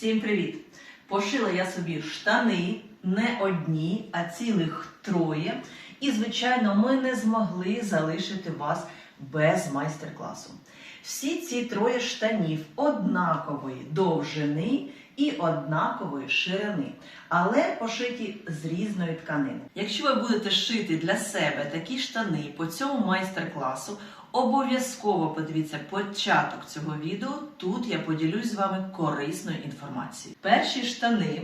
Всім привіт! Пошила я собі штани не одні, а цілих троє. І, звичайно, ми не змогли залишити вас без майстер-класу. Всі ці троє штанів однакової довжини і однакової ширини, але пошиті з різної тканини. Якщо ви будете шити для себе такі штани по цьому майстер-класу, обов'язково подивіться початок цього відео. Тут я поділюсь з вами корисною інформацією. Перші штани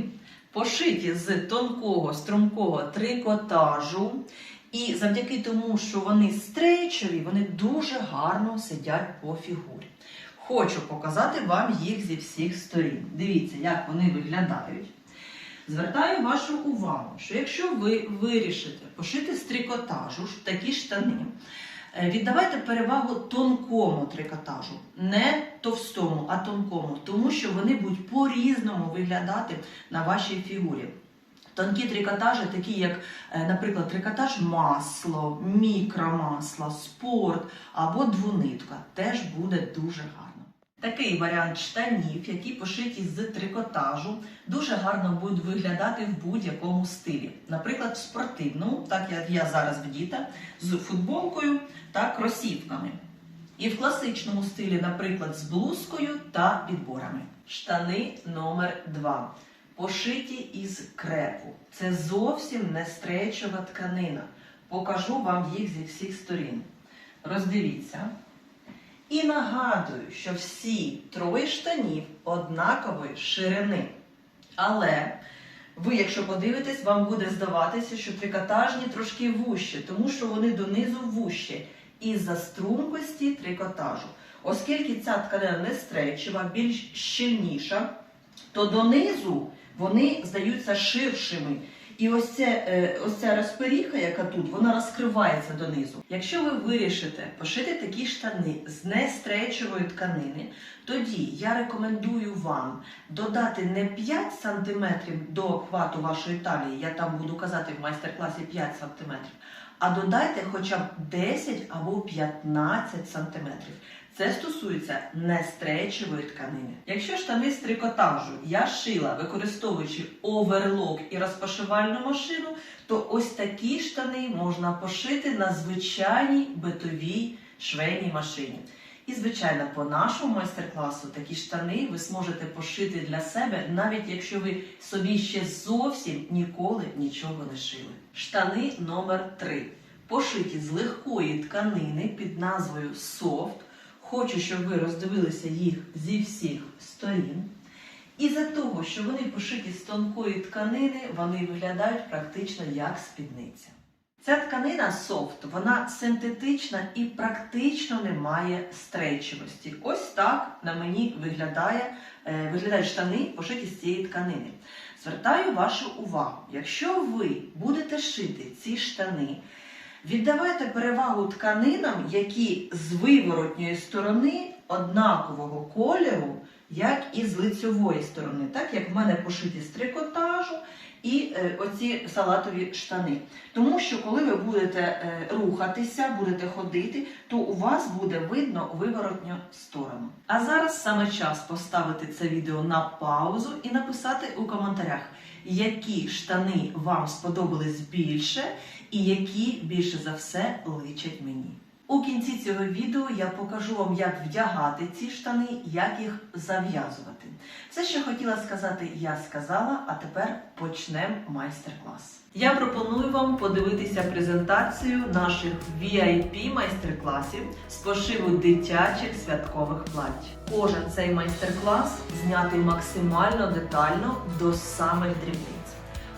пошиті з тонкого стрункого трикотажу. І завдяки тому, що вони стрейчові, вони дуже гарно сидять по фігурі. Хочу показати вам їх зі всіх сторін. Дивіться, як вони виглядають. Звертаю вашу увагу, що якщо ви вирішите пошити з трикотажу такі штани, віддавайте перевагу тонкому трикотажу, не товстому, а тонкому, тому що вони будуть по-різному виглядати на вашій фігурі. Тонкі трикотажі, такі як, е, наприклад, трикотаж масло, мікромасло, спорт або двунитка, теж буде дуже гарно. Такий варіант штанів, які пошиті з трикотажу, дуже гарно будуть виглядати в будь-якому стилі. Наприклад, в спортивному, так як я зараз вдіта, з футболкою та кросівками. І в класичному стилі, наприклад, з блузкою та підборами. Штани номер 2 пошиті із крепу. Це зовсім не стречова тканина. Покажу вам їх зі всіх сторін. Роздивіться. І нагадую, що всі троє штанів однакової ширини. Але ви, якщо подивитесь, вам буде здаватися, що трикотажні трошки вужчі, тому що вони донизу вужчі із-за стрункості трикотажу. Оскільки ця тканина не стречева, більш щільніша, то донизу вони здаються ширшими. І ось, це, е, ось ця розперіха, яка тут, вона розкривається донизу. Якщо ви вирішите пошити такі штани з нестречової тканини, тоді я рекомендую вам додати не 5 см до обхвату вашої талії, я там буду казати в майстер-класі 5 см, а додайте хоча б 10 або 15 см. Це стосується нестречової тканини. Якщо штани з трикотажу я шила, використовуючи оверлок і розпашивальну машину, то ось такі штани можна пошити на звичайній битовій швейній машині. І, звичайно, по нашому майстер-класу такі штани ви зможете пошити для себе, навіть якщо ви собі ще зовсім ніколи нічого не шили. Штани номер 3 пошиті з легкої тканини під назвою Soft. Хочу, щоб ви роздивилися їх зі всіх сторін. І за того, що вони пошиті з тонкої тканини, вони виглядають практично як спідниця. Ця тканина софт, вона синтетична і практично не має стрейчивості. Ось так на мені виглядає, е, виглядають штани, пошиті з цієї тканини. Звертаю вашу увагу, якщо ви будете шити ці штани, Віддавайте перевагу тканинам, які з виворотньої сторони однакового кольору, як і з лицьової сторони, так як в мене пошиті з трикотажу і е, оці салатові штани. Тому що, коли ви будете е, рухатися, будете ходити, то у вас буде видно виворотню сторону. А зараз саме час поставити це відео на паузу і написати у коментарях, які штани вам сподобались більше і які більше за все личать мені. У кінці цього відео я покажу вам, як вдягати ці штани, як їх зав'язувати. Все, що хотіла сказати, я сказала, а тепер почнемо майстер-клас. Я пропоную вам подивитися презентацію наших VIP майстер-класів з пошиву дитячих святкових плать. Кожен цей майстер-клас знятий максимально детально до самих дрібниць.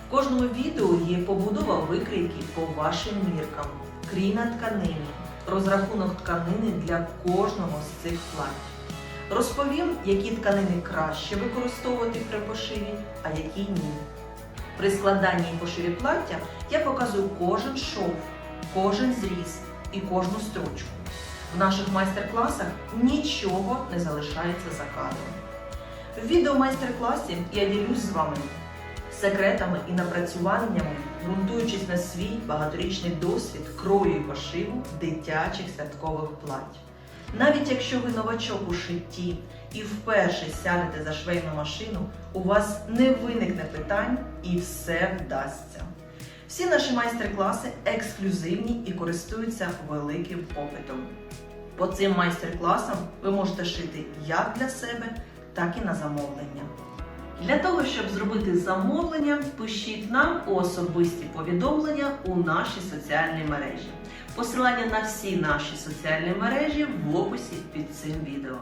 В кожному відео є побудова викрійки по вашим міркам, крій на тканині, розрахунок тканини для кожного з цих плать. Розповім, які тканини краще використовувати при пошиві, а які ні. При складанні і пошиві плаття я показую кожен шов, кожен зріз і кожну строчку. В наших майстер-класах нічого не залишається за кадром. В відео-майстер-класі я ділюсь з вами секретами і напрацюваннями, ґрунтуючись на свій багаторічний досвід крою і пошиву дитячих святкових плать. Навіть якщо ви новачок у шитті і вперше сядете за швейну машину, у вас не виникне питань і все вдасться. Всі наші майстер-класи ексклюзивні і користуються великим попитом. По цим майстер-класам ви можете шити як для себе, так і на замовлення. Для того, щоб зробити замовлення, пишіть нам особисті повідомлення у наші соціальні мережі. Посилання на всі наші соціальні мережі в описі під цим відео.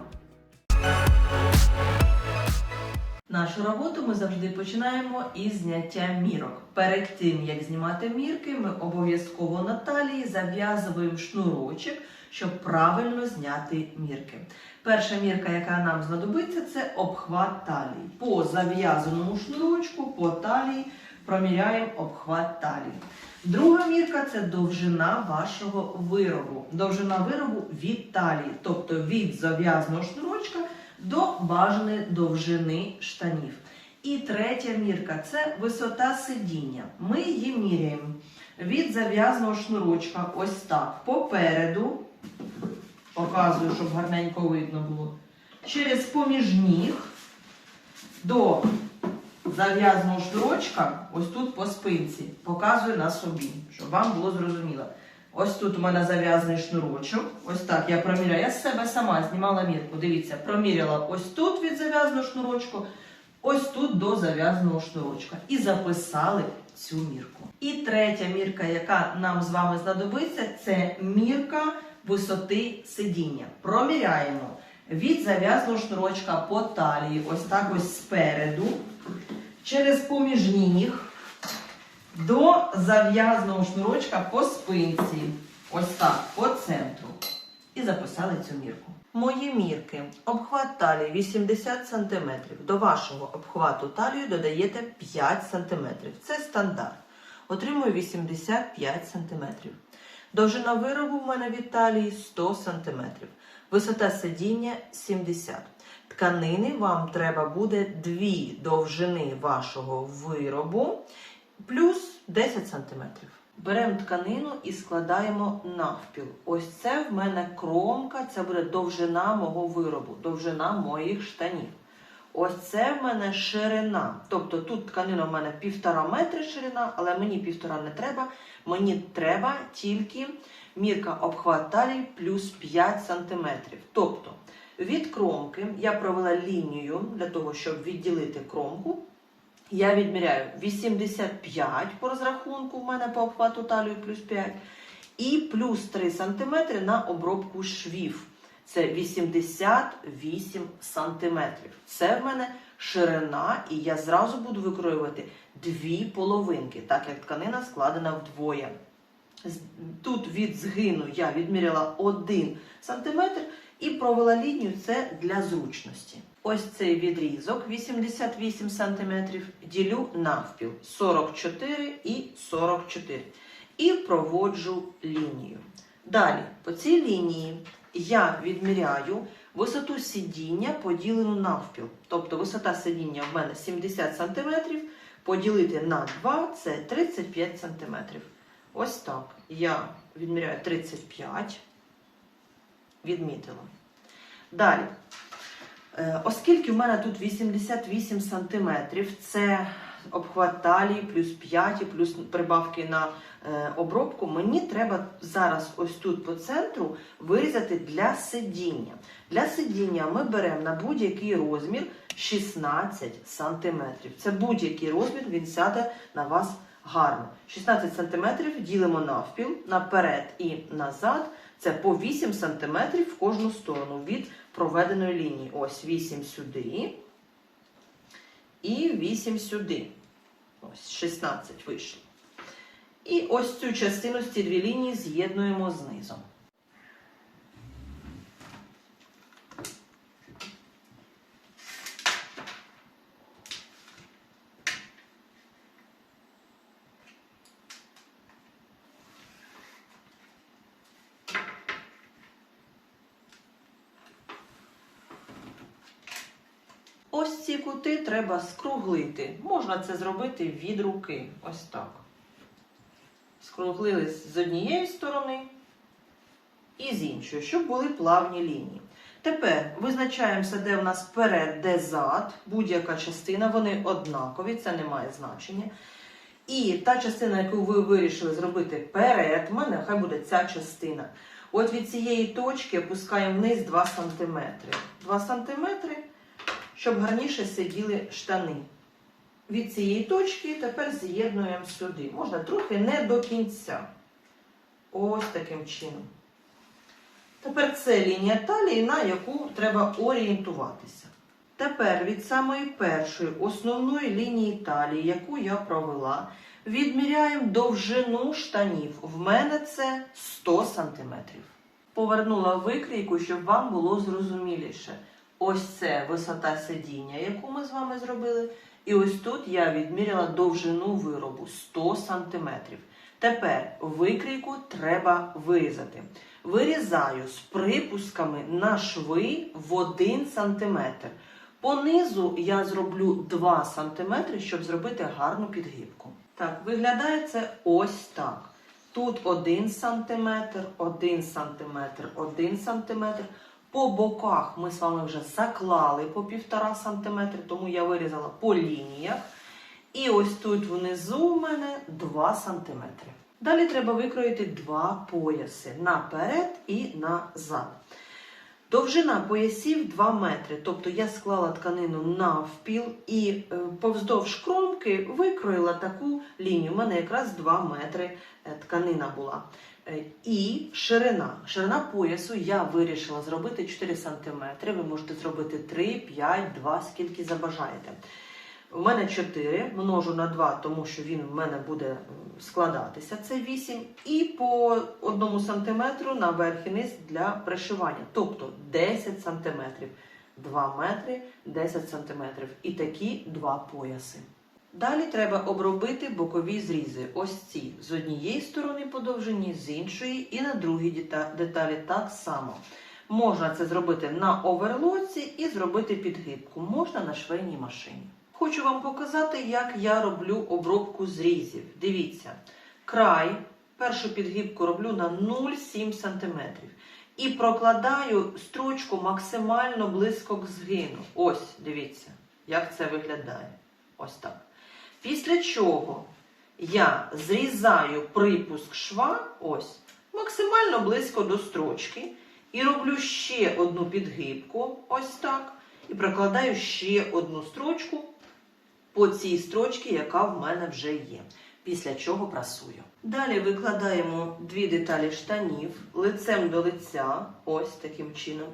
Нашу роботу ми завжди починаємо із зняття мірок. Перед тим як знімати мірки, ми обов'язково на талії зав'язуємо шнурочок, щоб правильно зняти мірки. Перша мірка, яка нам знадобиться, це обхват талії. По зав'язаному шнурочку, по талії проміряємо обхват талії. Друга мірка це довжина вашого виробу. Довжина виробу від талії, тобто від зав'язаного шнурочка до бажаної довжини штанів. І третя мірка це висота сидіння. Ми її міряємо від зав'язаного шнурочка, ось так, попереду. Показую, щоб гарненько видно було. Через поміж ніг до зав'язаного шнурочка, ось тут по спинці. Показую на собі, щоб вам було зрозуміло. Ось тут у мене зав'язаний шнурочок. Ось так я проміряю. Я з себе сама знімала мірку. Дивіться, проміряла ось тут від зав'язаного шнурочку, ось тут до зав'язаного шнурочка. І записали цю мірку. І третя мірка, яка нам з вами знадобиться, це мірка висоти сидіння. Проміряємо від зав'язаного шнурочка по талії, ось так ось спереду, через поміж ніг до зав'язаного шнурочка по спинці. Ось так, по центру. І записали цю мірку. Мої мірки. Обхват талії 80 см. До вашого обхвату талії додаєте 5 см. Це стандарт. Отримую 85 см. Довжина виробу в мене від талії 100 см. Висота сидіння 70 см. Тканини вам треба буде дві довжини вашого виробу плюс 10 см. Беремо тканину і складаємо навпіл. Ось це в мене кромка, це буде довжина мого виробу, довжина моїх штанів. Ось це в мене ширина. Тобто тут тканина в мене півтора метри ширина, але мені півтора не треба. Мені треба тільки мірка обхват талії плюс 5 см. Тобто від кромки я провела лінію для того, щоб відділити кромку. Я відміряю 85 по розрахунку, в мене по обхвату талію плюс 5, і плюс 3 см на обробку швів. Це 88 см. Це в мене ширина, і я зразу буду викроювати дві половинки, так як тканина складена вдвоє. Тут від згину я відміряла 1 см і провела лінію це для зручності. Ось цей відрізок 88 см ділю навпіл 44 і 44. І проводжу лінію. Далі, по цій лінії я відміряю висоту сидіння поділену навпіл. Тобто висота сидіння в мене 70 см, поділити на 2 це 35 см. Ось так. Я відміряю 35, відмітила. Далі. Е, Оскільки в мене тут 88 см, це обхват талії плюс 5 і плюс прибавки на е, обробку, мені треба зараз ось тут по центру вирізати для сидіння. Для сидіння ми беремо на будь-який розмір 16 см. Це будь-який розмір, він сяде на вас гарно. 16 см ділимо навпіл, наперед і назад. Це по 8 см в кожну сторону від проведеної лінії. Ось 8 сюди і 8 сюди. Ось 16 вийшло. І ось цю частину з ці дві лінії з'єднуємо знизу. Ось ці кути треба скруглити. Можна це зробити від руки. Ось так. Скруглили з однієї сторони і з іншої, щоб були плавні лінії. Тепер визначаємося, де в нас перед, де зад, будь-яка частина, вони однакові, це не має значення. І та частина, яку ви вирішили зробити перед, в мене хай буде ця частина. От від цієї точки опускаємо вниз 2 см. 2 см, щоб гарніше сиділи штани. Від цієї точки тепер з'єднуємо сюди. Можна трохи не до кінця. Ось таким чином. Тепер це лінія талії, на яку треба орієнтуватися. Тепер від самої першої основної лінії талії, яку я провела, відміряємо довжину штанів. В мене це 100 см. Повернула викрійку, щоб вам було зрозуміліше. Ось це висота сидіння, яку ми з вами зробили. І ось тут я відміряла довжину виробу 100 см. Тепер викрійку треба вирізати. Вирізаю з припусками на шви в 1 см. Понизу я зроблю 2 см, щоб зробити гарну підгибку. Так, виглядає це ось так. Тут 1 см, 1 см, 1 см. По боках ми з вами вже заклали по 1,5 см, тому я вирізала по лініях. І ось тут внизу у мене 2 см. Далі треба викроїти два пояси наперед і назад. Довжина поясів 2 метри. Тобто я склала тканину навпіл і е, повздовж кромки викроїла таку лінію. У мене якраз 2 метри е, тканина була. Е, І ширина. Ширина поясу я вирішила зробити 4 см. Ви можете зробити 3, 5, 2, скільки забажаєте. У мене 4, множу на 2, тому що він в мене буде складатися, це 8. І по 1 см на верх і низ для пришивання. Тобто 10 см. 2 метри, 10 см. І такі два пояси. Далі треба обробити бокові зрізи. Ось ці з однієї сторони по довжині, з іншої, і на другій деталі так само. Можна це зробити на оверлоці і зробити підгибку. Можна на швейній машині. Хочу вам показати, як я роблю обробку зрізів. Дивіться, край, першу підгибку роблю на 0,7 см. І прокладаю строчку максимально близько к згину. Ось, дивіться, як це виглядає. Ось так. Після чого я зрізаю припуск шва, ось, максимально близько до строчки. І роблю ще одну підгибку, ось так. І прокладаю ще одну строчку по цій строчці, яка в мене вже є. Після чого прасую. Далі викладаємо дві деталі штанів лицем до лиця, ось таким чином.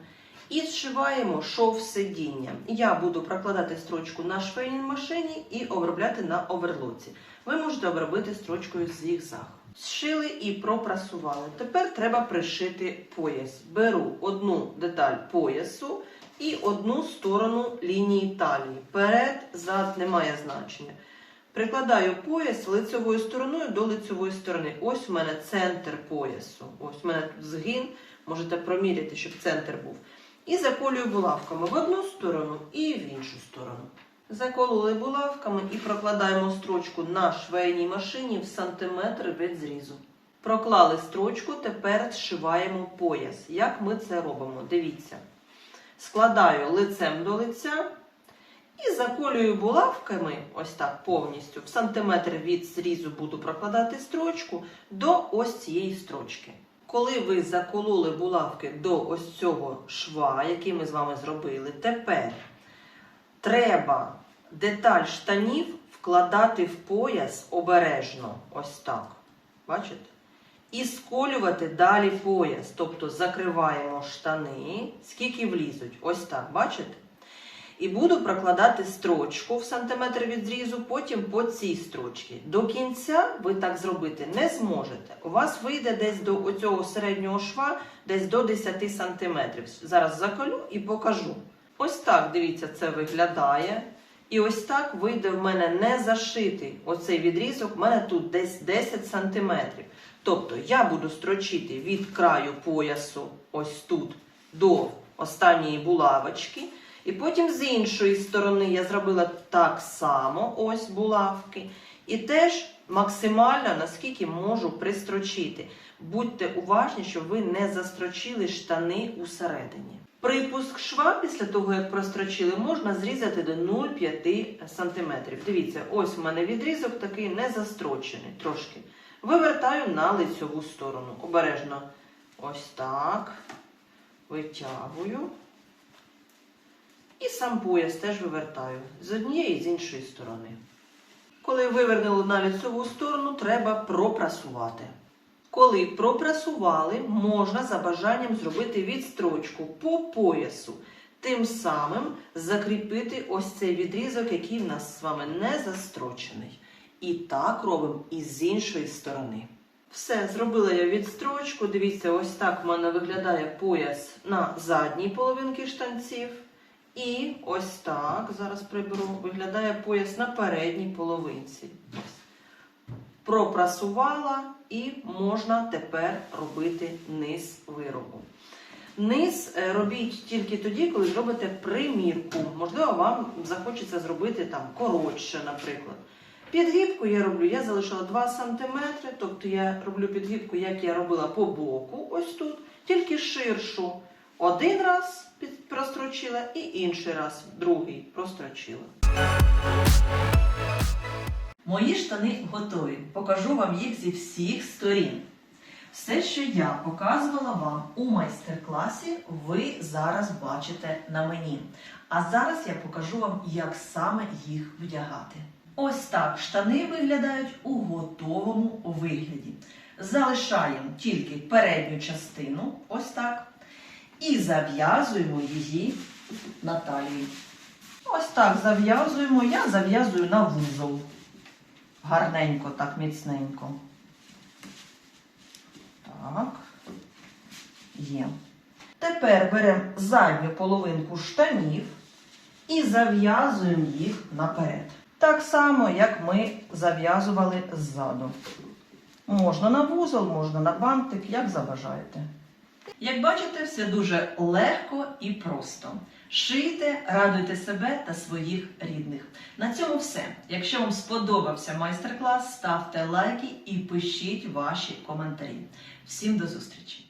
І зшиваємо шов сидіння. Я буду прокладати строчку на швейній машині і обробляти на оверлоці. Ви можете обробити строчкою зігзаг. Зшили і пропрасували. Тепер треба пришити пояс. Беру одну деталь поясу і одну сторону лінії талії. Перед, зад немає значення. Прикладаю пояс лицевою стороною до лицевої сторони. Ось у мене центр поясу. Ось у мене згин. Можете проміряти, щоб центр був. І заколюю булавками в одну сторону і в іншу сторону. Закололи булавками і прокладаємо строчку на швейній машині в сантиметр від зрізу. Проклали строчку, тепер зшиваємо пояс. Як ми це робимо? Дивіться. Складаю лицем до лиця і заколюю булавками, ось так повністю, в сантиметр від зрізу буду прокладати строчку до ось цієї строчки. Коли ви закололи булавки до ось цього шва, який ми з вами зробили, тепер треба деталь штанів вкладати в пояс обережно, ось так. Бачите? І сколювати далі пояс. Тобто закриваємо штани, скільки влізуть. Ось так, бачите? І буду прокладати строчку в сантиметр від зрізу, потім по цій строчці. До кінця ви так зробити не зможете. У вас вийде десь до оцього середнього шва, десь до 10 сантиметрів. Зараз заколю і покажу. Ось так, дивіться, це виглядає. І ось так вийде в мене не зашитий оцей відрізок, в мене тут десь 10 сантиметрів. Тобто я буду строчити від краю поясу, ось тут, до останньої булавочки. І потім з іншої сторони я зробила так само, ось булавки. І теж максимально, наскільки можу, пристрочити. Будьте уважні, щоб ви не застрочили штани усередині. Припуск шва після того, як прострочили, можна зрізати до 0,5 см. Дивіться, ось в мене відрізок такий не застрочений трошки. Вивертаю на лицьову сторону. Обережно. Ось так. Витягую. І сам пояс теж вивертаю з однієї і з іншої сторони. Коли вивернули на лицьову сторону, треба пропрасувати. Коли пропрасували, можна за бажанням зробити відстрочку по поясу, тим самим закріпити ось цей відрізок, який в нас з вами не застрочений. І так робимо і з іншої сторони. Все, зробила я відстрочку. Дивіться, ось так в мене виглядає пояс на задній половинці штанців. І ось так, зараз приберу, виглядає пояс на передній половинці. Пропрасувала і можна тепер робити низ виробу. Низ е, робіть тільки тоді, коли зробите примірку. Можливо, вам захочеться зробити там коротше, наприклад. Підгибку я роблю, я залишила 2 см, тобто я роблю підгибку, як я робила по боку, ось тут, тільки ширшу. Один раз прострочила і інший раз, другий прострочила. Мої штани готові. Покажу вам їх зі всіх сторін. Все, що я показувала вам у майстер-класі, ви зараз бачите на мені. А зараз я покажу вам, як саме їх вдягати. Ось так штани виглядають у готовому вигляді. Залишаємо тільки передню частину, ось так, і зав'язуємо її на талії. Ось так зав'язуємо. Я зав'язую на вузол. Гарненько, так міцненько. Так. Є. Тепер беремо задню половинку штанів і зав'язуємо їх наперед. Так само, як ми зав'язували ззаду. Можна на вузол, можна на бантик, як забажаєте. Як бачите, все дуже легко і просто. Шийте, радуйте себе та своїх рідних. На цьому все. Якщо вам сподобався майстер-клас, ставте лайки і пишіть ваші коментарі. Всім до зустрічі!